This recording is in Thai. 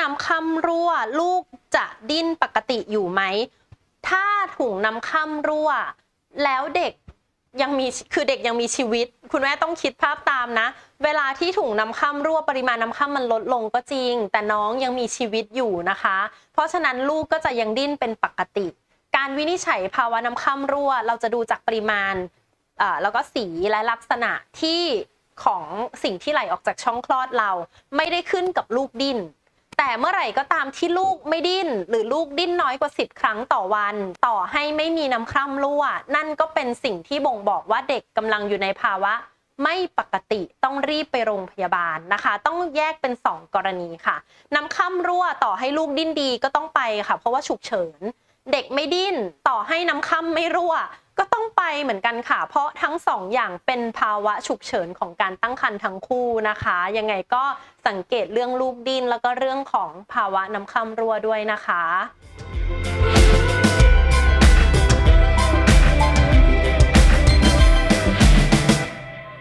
น้ำค่ำรั่ว ลูกจะดิ้นปกติอยู่ไหม ถ้าถุงน้ำค่ำรั่ว แล้วเด็กยังมีคือเด็กยังมีชีวิต คุณแม่ต้องคิดภาพตามนะ เวลาที่ถุงน้ำค่ำรั่วปริมาณน้ำค่ำมันลดลงก็จริง แต่น้องยังมีชีวิตอยู่นะคะ เพราะฉะนั้นลูกก็จะยังดิ้นเป็นปกติ การวินิจฉัยภาวะน้ำค่ำรั่ว เราจะดูจากปริมาณแล้วก็สีและลักษณะที่ของสิ่งที่ไหลออกจากช่องคลอดเรา ไม่ได้ขึ้นกับลูกดิ้น แต่เมื่อไหร่ก็ตามที่ลูกไม่ดิ้น หรือลูกดิ้นน้อยกว่า 10 ครั้งต่อวัน ต่อให้ไม่มีน้ำคร่ำรั่ว นั่นก็เป็นสิ่งที่บ่งบอกว่าเด็กกำลังอยู่ในภาวะไม่ปกติต้องรีบไปโรงพยาบาลนะคะ ต้องแยกเป็น 2 กรณีค่ะ น้ำค่ำรั่วต่อให้ลูกดิ้นดีก็ต้องไปค่ะ เพราะว่าฉุกเฉิน เด็กไม่ดิ้น ต่อให้น้ำค่ำไม่รั่ว ก็ต้องไปเหมือนกันค่ะ เพราะทั้งสองอย่างเป็นภาวะฉุกเฉินของการตั้งครรภ์ทั้งคู่นะคะ ยังไงก็สังเกตเรื่องลูกดิ้นแล้วก็เรื่องของภาวะน้ำค่ำรั่วด้วยนะคะ